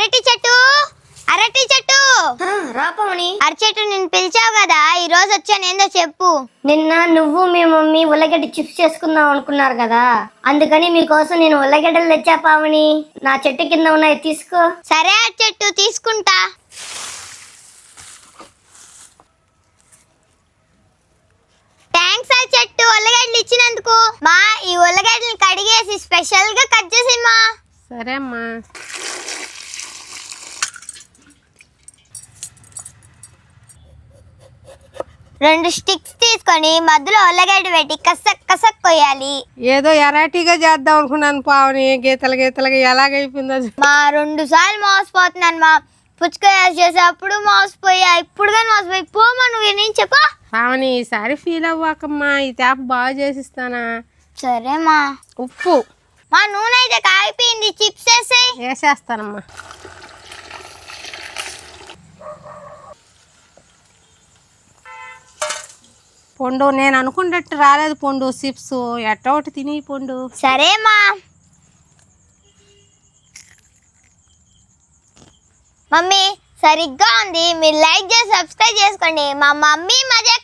అరటి చెట్టు అరటి చెట్టు. రాపమని అరటి చెట్టు నేను పిలిచావు కదా ఈ రోజు వచ్చాను ఏందో చెప్పు. నిన్న నువ్వు మీ మమ్మీ ఉల్లగడ్డ చిప్స్ చేసుకుందాం అనుకున్నారు కదా అందుకని మీకోసం నేను ఉల్లగడ్డలు తెచ్చా పావని. నా చెట్టు కింద ఉన్నాయి తీసుకో. సరే అరటి చెట్టు తీసుకుంటా. థ్యాంక్స్ ఆ చెట్టు ఉల్లగడ్డలు ఇచ్చినందుకు. మా ఈ ఉల్లగడ్డలు కడిగేసి స్పెషల్గా కట్ చేసి మా. సరే అమ్మా. రెండు స్టిక్స్ తీసుకొని మధ్యలో ఉల్లగడ్డ పెట్టి కసక్ కసక్ కొయ్యాలి. ఏదో ఎరాటీగా చేద్దాం అనుకున్నాను పావని. గీతలు గీతలుగా ఎలాగైపోయిందో మా రెండు సార్లు మోసపోతున్నాను మా పుచ్చుకాయ చేసేటప్పుడు మోసపోయా ఇప్పుడు కానీ మోసపోయి. పోమా నువ్వు నేను చెప్పా పావని ఈసారి ఫీల్ అవ్వకమ్మా. ఈ తేప బాగా చేసిస్తానా? సరే మా. ఉప్పు. మా నూనె అయితే కాగిపోయింది. చిప్స్ వేసేయ్. వేసేస్తానమ్మా. పొండు నేను అనుకున్నట్టు రాలేదు పొండు చిప్స్ ఎట్ట ఒకటి తిని పొండు. సరే మా. మమ్మీ సరిగ్గా ఉంది. మీరు లైక్ చేసి సబ్స్క్రైబ్ చేసుకోండి. మా మమ్మీ మజా